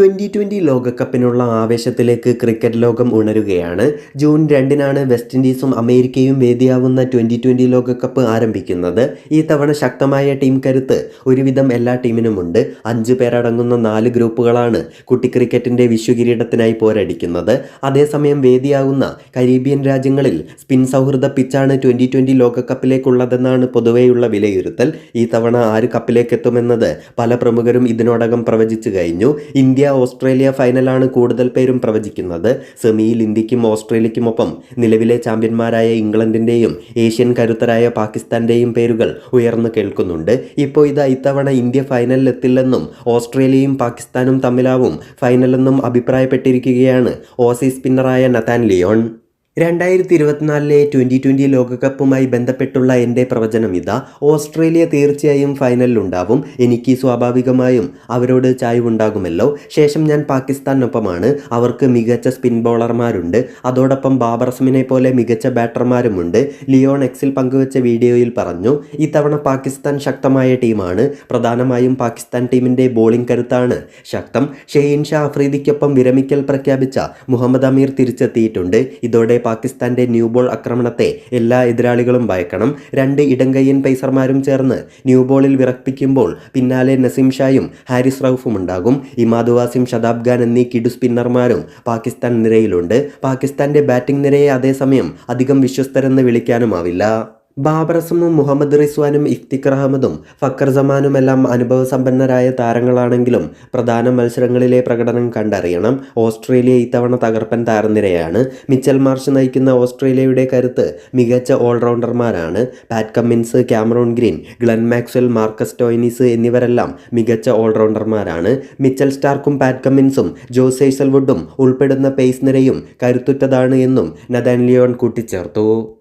Twenty twenty ലോകകപ്പിനുള്ള ആവേശത്തിലേക്ക് cricket ലോകം ഉണരുകയാണ്. ജൂൺ രണ്ടിനാണ് വെസ്റ്റ് ഇൻഡീസും അമേരിക്കയും വേദിയാവുന്ന ട്വന്റി ട്വന്റി ലോകകപ്പ് ആരംഭിക്കുന്നത്. ഈ തവണ ശക്തമായ ടീം കരുത്ത് ഒരുവിധം എല്ലാ ടീമിനുമുണ്ട്. അഞ്ച് പേരടങ്ങുന്ന നാല് ഗ്രൂപ്പുകളാണ് കുട്ടി ക്രിക്കറ്റിന്റെ വിശ്വകിരീടത്തിനായി പോരടിക്കുന്നത്. അതേസമയം വേദിയാവുന്ന കരീബിയൻ രാജ്യങ്ങളിൽ സ്പിൻ സൗഹൃദ പിച്ചാണ് ട്വന്റി ട്വന്റി ലോകകപ്പിലേക്കുള്ളതെന്നാണ് പൊതുവെയുള്ള വിലയിരുത്തൽ. ഈ തവണ ആര് കപ്പിലേക്കെത്തുമെന്നത് പല പ്രമുഖരും ഇതിനോടകം പ്രവചിച്ചു കഴിഞ്ഞു. ഇന്ത്യ ഓസ്ട്രേലിയ ഫൈനലാണ് കൂടുതൽ പേരും പ്രവചിക്കുന്നത്. സെമിയിൽ ഇന്ത്യക്കും ഓസ്ട്രേലിയക്കുമൊപ്പം നിലവിലെ ചാമ്പ്യന്മാരായ ഇംഗ്ലണ്ടിന്റെയും ഏഷ്യൻ കരുത്തരായ പാകിസ്ഥാന്റെയും പേരുകൾ ഉയർന്നു കേൾക്കുന്നുണ്ട്. ഇപ്പോൾ ഇതാ ഇത്തവണ ഇന്ത്യ ഫൈനലിലെത്തില്ലെന്നും ഓസ്ട്രേലിയയും പാകിസ്ഥാനും തമ്മിലാവും ഫൈനലെന്നും അഭിപ്രായപ്പെട്ടിരിക്കുകയാണ് ഓസി സ്പിന്നറായ നതാൻ ലിയോൺ. രണ്ടായിരത്തി ഇരുപത്തിനാലിലെ ട്വന്റി ട്വന്റി ലോകകപ്പുമായി ബന്ധപ്പെട്ടുള്ള എന്റെ പ്രവചനം ഇതാ. ഓസ്ട്രേലിയ തീർച്ചയായും ഫൈനലിലുണ്ടാവും. എനിക്ക് സ്വാഭാവികമായും അവരോട് ചായവുണ്ടാകുമല്ലോ. ശേഷം ഞാൻ പാകിസ്ഥാനൊപ്പമാണ്. അവർക്ക് മികച്ച സ്പിൻ ബോളർമാരുണ്ട്. അതോടൊപ്പം ബാബർസമിനെ പോലെ മികച്ച ബാറ്റർമാരുമുണ്ട്. ലിയോൺ എക്സിൽ പങ്കുവച്ച വീഡിയോയിൽ പറഞ്ഞു ഇത്തവണ പാകിസ്ഥാൻ ശക്തമായ ടീമാണ്. പ്രധാനമായും പാകിസ്ഥാൻ ടീമിന്റെ ബോളിംഗ് കരുത്താണ് ശക്തം. ഷെയ്ൻ ഷാ അഫ്രീദിക്കൊപ്പം വിരമിക്കൽ പ്രഖ്യാപിച്ച മുഹമ്മദ് അമീർ തിരിച്ചെത്തിയിട്ടുണ്ട്. ഇതോടെ പാകിസ്ഥാന്റെ ന്യൂബോൾ ആക്രമണത്തെ എല്ലാ എതിരാളികളും ഭയക്കണം. രണ്ട് ഇടങ്കയ്യൻ പൈസർമാരും ചേർന്ന് ന്യൂബോളിൽ വിറപ്പിക്കുമ്പോൾ പിന്നാലെ നസീം ഷായും ഹാരിസ് റൌഫും ഉണ്ടാകും. ഇമാദ് വാസിം ഷതാബ് ഖാൻ എന്നീ കിഡു സ്പിന്നർമാരും പാകിസ്ഥാൻ നിരയിലുണ്ട്. പാകിസ്ഥാന്റെ ബാറ്റിംഗ് നിരയെ അതേസമയം അധികം വിശ്വസ്തരെന്ന് വിളിക്കാനുമാവില്ല. ബാബർ അസമും മുഹമ്മദ് റിസ്വാനും ഇഫ്തിഖർ അഹമ്മദും ഫക്കർ സമാനുമെല്ലാം അനുഭവസമ്പന്നരായ താരങ്ങളാണെങ്കിലും പ്രധാന മത്സരങ്ങളിലെ പ്രകടനം കണ്ടറിയണം. ഓസ്ട്രേലിയ ഇത്തവണ തകർപ്പൻ താരനിരയാണ്. മിച്ചൽ മാർഷ് നയിക്കുന്ന ഓസ്ട്രേലിയയുടെ കരുത്ത് മികച്ച ഓൾറൗണ്ടർമാരാണ്. Pat Cummins Cameron Green Glenn Maxwell Marcus Stoinis എന്നിവരെല്ലാം മികച്ച ഓൾറൗണ്ടർമാരാണ്. മിച്ചൽ സ്റ്റാർക്കും പാറ്റ് കമ്മിൻസും ജോസ് ഉൾപ്പെടുന്ന പേസ് നിരയും കരുത്തുറ്റതാണ് എന്നും നദാൻ ലിയോൺ കൂട്ടിച്ചേർത്തു.